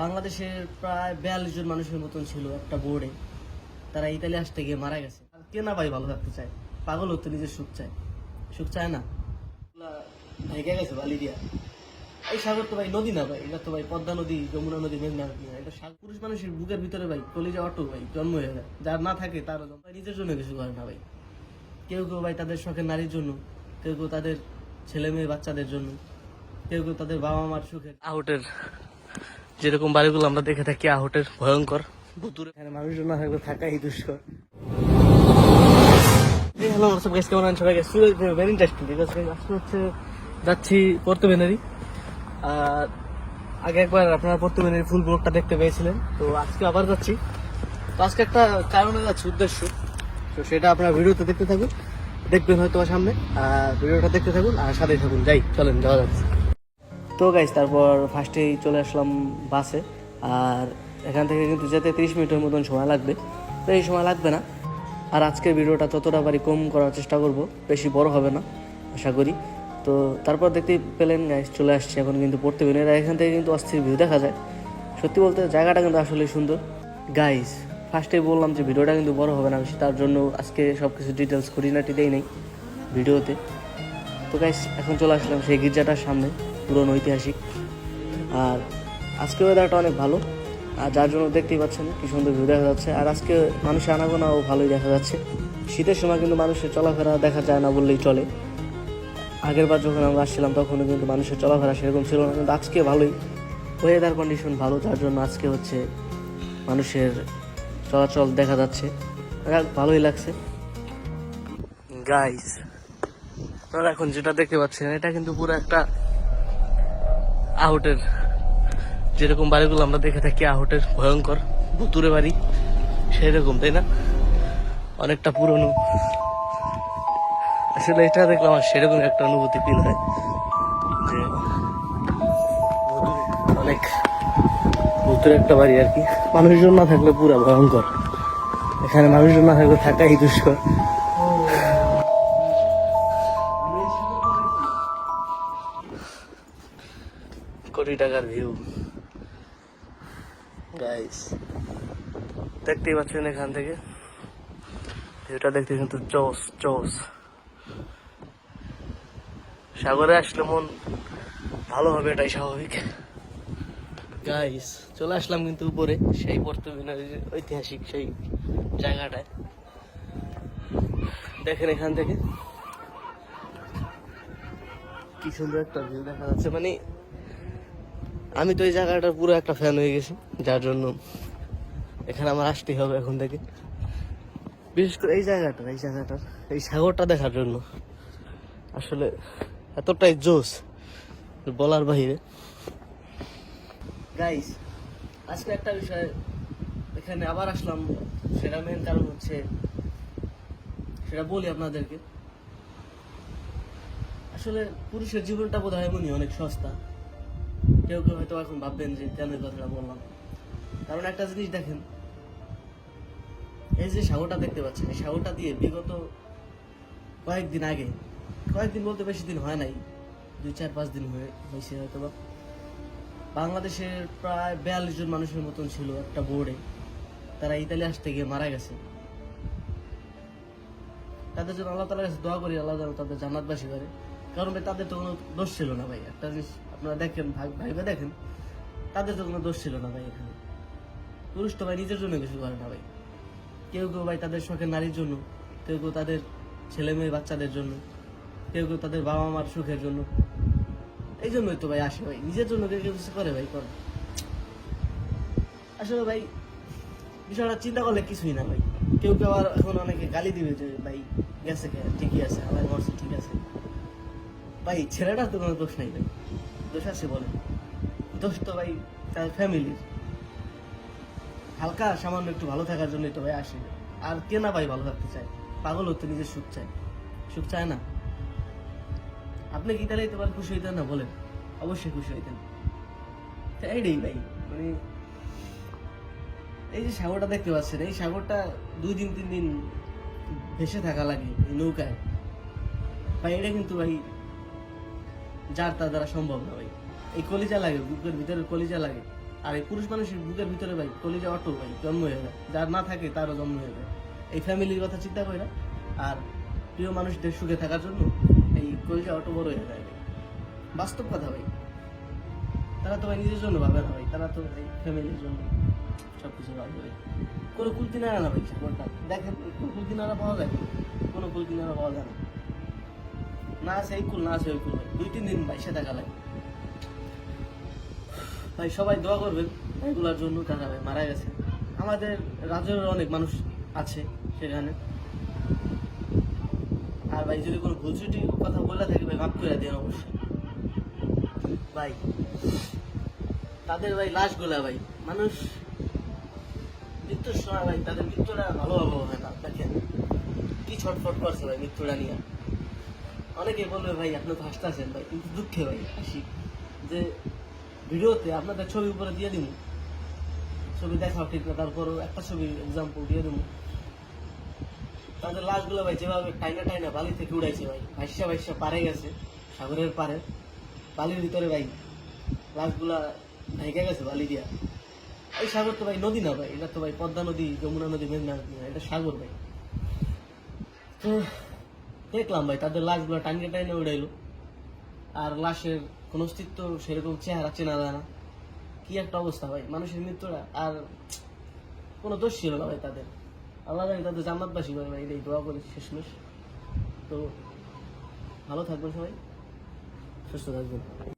বাংলাদেশের প্রায় বিয়াল্লিশ জন মানুষের মতন ছিল একটা বোর্ডে। তারা ইতালি আসতে গিয়ে মারা গেছে। আর কে না ভাই ভালো থাকতে চায়? পাগল হতে নিজের সুখ চায়। সুখ চায় না? ভেঙে গেছে বালি এই সাগর তো ভাই নদী না ভাই, এটা তো ভাই পদ্মা নদী, যমুনা নদী, মেঘনা নদী না, এটা পুরুষ মানুষের বুকের ভিতরে ভাই কলিজা অটো ভাই, জন্ম হয়ে যায়। যার না থাকে তার ভাই নিজের জন্য কিছু করে না ভাই। কেউ কেউ ভাই তাদের শখের নারীর জন্য, কেউ কেউ তাদের ছেলে মেয়ে বাচ্চাদের জন্য, কেউ কেউ তাদের বাবা মার সুখের আউটের যেরকম বাড়িগুলো আমরা দেখে থাকি আহুটের ভয়ঙ্কর। ভুতুরে এখানে মানুষজন না থাকলে থাকাই দুষ্কর। হ্যালো গাইস কেমন আছেন সবাই? গাইস ভেরি ইন্টারেস্টিং ঠিক আজকে হচ্ছে যাচ্ছি পর্তুবেনারি আর আগে একবার আপনারা পর্তুবেনারি ফুল ব্লগটা দেখতে পেয়েছিলেন তো আজকে আবার যাচ্ছি। তো আজকে একটা কারণে যাচ্ছি উদ্দেশ্য। তো সেটা আপনারা ভিডিওতে দেখতে থাকুন দেখবেন হয়তো সামনে। আর ভিডিওটা দেখতে থাকুন আর সাথেই থাকুন। যাই চলেন যাওয়া যাচ্ছে তো গাইস তারপর ফার্স্টেই চলে আসলাম বাসে আর এখান থেকে কিন্তু যেতে তিরিশ মিনিটের মতন সময় লাগবে। তো এই সময় লাগবে না। আর আজকের ভিডিওটা ততটা বাড়ি কম করার চেষ্টা করব, বেশি বড় হবে না, আশা করি। তো তারপর দেখতে পেলেন গাইস চলে আসছে এখন কিন্তু পড়তে পেলেন আর এখান থেকে কিন্তু অস্থির ভিউ দেখা যায়। সত্যি বলতে জায়গাটা কিন্তু আসলে সুন্দর। গাইজ ফার্স্টেই বললাম যে ভিডিওটা কিন্তু বড় হবে না বেশি, তার জন্য আজকে সব কিছু ডিটেলস খুঁটিনাটি দেই নেই ভিডিওতে। তো গাইস এখন চলে আসলাম সেই গির্জাটার সামনে। পুরনো ঐতিহাসিক। আর আজকে ওয়েদারটা অনেক ভালো। আর যার জন্য দেখতেই পাচ্ছেন কি সুন্দর ভিউ দেখা যাচ্ছে। আর আজকে মানুষের আনাগোনাও ভালোই দেখা যাচ্ছে। শীতের সময় কিন্তু মানুষের চলাফেরা দেখা যায় না বললেই চলে। আগের বার যখন আমরা আসছিলাম তখনও কিন্তু মানুষের চলাফেরা সেরকম ছিল না। কিন্তু আজকে ভালোই। ওয়েদার কন্ডিশন ভালো, যার জন্য আজকে হচ্ছে মানুষের চলাচল দেখা যাচ্ছে। ভালোই লাগছে। গাইস আপনারা এখন যেটা দেখতে পাচ্ছেন, এটা কিন্তু পুরো একটা আহুটের যেরকম বাড়িগুলো আমরা দেখে থাকি, আহুটের ভয়ঙ্কর ভুতুরে বাড়ি সেরকম তাই না? অনেকটা পুরনো। আসলে এটা দেখলে আমার সেরকম একটা অনুভূতি ফিল হয় যে অনেক ভুতুরে একটা বাড়ি আর কি। মানুষজন না থাকলে পুরা ভয়ঙ্কর। এখানে মানুষজন না থাকলে থাকাই দুষ্কর। কোটি টাকার ভিউ গাইস দেখতেই পাচ্ছেন এখান থেকে। ভিউটা দেখতে কিন্তু চোস চোস সাগরে আসলে মন ভালো হবে, এটাই স্বাভাবিক। গাইস চলে আসলাম কিন্তু উপরে, সেই বর্তমানের ঐতিহাসিক সেই জায়গাটায়। দেখেন এখান থেকে। কি সুন্দর একটা ভিউ দেখা যাচ্ছে। মানে আমি তো এই জায়গাটার পুরো একটা ফ্যান হয়ে গেছি, যার জন্য এখানে আমার আসতেই হবে এখন থেকে। বিশেষ করে এই জায়গাটা এই জায়গাটার, এই সাগরটা দেখার জন্য। আসলে এতটাই জোস বলার বাহিরে। গাইস আজকে একটা বিষয়, এখানে আবার আসলাম। সেটা মেন কারণ হচ্ছে, সেটা বলি আপনাদেরকে। আসলে পুরুষের জীবনটা বোধ হয় এমনই, অনেক সস্তা। কেউ কেউ হয়তো এখন ভাববেন যে কেন কথাটা বললাম। কারণ একটা জিনিস দেখেন, এই যে সাগরটা দেখতে পাচ্ছেন, এই সাগরটা দিয়ে বিগত কয়েকদিন আগে, কয়েকদিন বলতে বেশি দিন হয় নাই, দুই চার পাঁচ দিন হয়ে হয়েছে হয়তো বা বাংলাদেশের প্রায় বিয়াল্লিশ জন মানুষের মতন ছিল একটা বোর্ডে। তারা ইতালি আসতে গিয়ে মারা গেছে। তাদের জন্য আল্লাহ তালার কাছে দোয়া করি, আল্লাহ তাদের জান্নাতবাসী করে। কারণ ভাই, তাদের তো কোনো দোষ ছিল না ভাই। একটা জিনিস আপনারা দেখেন ভাই ভাইবে দেখেন, তাদের তো কোনো দোষ ছিল না ভাই এখানে। পুরুষ তো ভাই নিজের জন্য কিছু করে না ভাই। কেউ কেউ ভাই তাদের শখের নারীর জন্য, কেউ কেউ তাদের ছেলে মেয়ে বাচ্চাদের জন্য, কেউ কেউ তাদের বাবা মার সুখের জন্য। এই জন্যই তো ভাই আসে ভাই, নিজের জন্য কেউ কিছু করে ভাই, করে। আসলে ভাই, বিষয়টা চিন্তা করলে কিছুই না ভাই। কেউ কেউ আবার এখন অনেকে গালি দিবে যে, ভাই, গেছে ঠিকই আছে, আমার মরছে ঠিক আছে। ভাই, ছেলেটার তো কোনো দোষ নাই ভাই। দোষ আছে বলে। দোষ তো ভাই, তার ফ্যামিলির হালকা, সামান্য একটু ভালো থাকার জন্য তো ভাই আসে। আর কে না ভাই ভালো থাকতে চায়? পাগল হতে নিজের সুখ চায়। সুখ চায় না। আপনি কি তাহলে তোমার খুশি হইতেন না বলেন? অবশ্যই খুশি হইতেন। এইটাই ভাই মানে এই যে সাগরটা দেখতে পাচ্ছেন, এই সাগরটা দুই দিন, তিন দিন ভেসে থাকা লাগে এই নৌকায়। ভাই এটা কিন্তু ভাই যার তার দ্বারা সম্ভব না ভাই। এই কলিজা লাগে, বুকের ভিতরে কলিজা লাগে। আর এই পুরুষ মানুষের বুকের ভিতরে ভাই, কলিজা অটল ভাই, জন্ম হয়ে যায়। যার না থাকে, তারও জন্ম হয়ে যায়। এই ফ্যামিলির কথা চিন্তা করে না আর প্রিয় মানুষদের সুখে থাকার জন্য এই কলিজা অটো বড় হয়ে যায় বাস্তব কথা ভাই। তারা তো ভাই নিজের জন্য ভাবে না ভাই, তারা তো এই ফ্যামিলির জন্য সবকিছু ভাবে ভাই। কোনো কুল কিনারা না ভাই জীবনটা দেখেন, কোনো কুল কিনারা পাওয়া যায় কোনো কুল কিনারা পাওয়া যায় না। না এই কুল না ওই কুল দুই, তিন দিন ভাই সেটা গালায় ভাই, সবাই দোয়া করবেন এগুলোর জন্য টাকা ভাই মারা গেছে। আমাদের রাজ্যের অনেক মানুষ আছে সেখানে। আর ভাই, যদি কোনো ত্রুটি কথা বলে থাকে, ভাই মাফ করে দেন অবশ্যই। ভাই, তাদের ভাই লাশগুলা ভাই, মানুষ মৃত্যুর সময় ভাই তাদের মৃত্যুটা ভালোভাবে হবে না। দেখেন, কি ছটফট করছে ভাই মৃত্যুটা নিয়ে। অনেকে বলবে ভাই আপনি তো হাসতেছেন ভাই কিন্তু দুঃখে ভাই হাসি। যে ভিডিওতে আপনাদের ছবি উপরে দিয়ে দিব ছবি দেখাও ঠিক না তারপরও একটা ছবি এক্সাম্পল দিয়ে দেবো তাদের লাশগুলো ভাই যেভাবে টাইনা টাইনা বালি থেকে উড়াইছে ভাই ভাইসা ভাইসা পারে গেছে সাগরের পারে। বালির ভিতরে ভাই লাশগুলা ঢেকে গেছে বালি দিয়া। এই সাগর তো ভাই নদী না ভাই এটা তো ভাই পদ্মা নদী যমুনা নদী মেঘনা নদী না, এটা সাগর ভাই। তো দেখলাম ভাই, তাদের লাশগুলো টাঙ্গে টাইনে উড়াইলো। আর লাশের কোন অস্তিত্ব সেরকম চেহারা চেনা যায় না। কি একটা অবস্থা ভাই, মানুষের মৃত্যুটা। আর কোনো দোষ ছিল না ভাই তাদের। আল্লাহ জানি তাদের জান্নাতবাসী ভাই ভাই, এটাই দোয়া করি, শেষমেশ। তো ভালো থাকবেন সবাই, সুস্থ থাকবেন।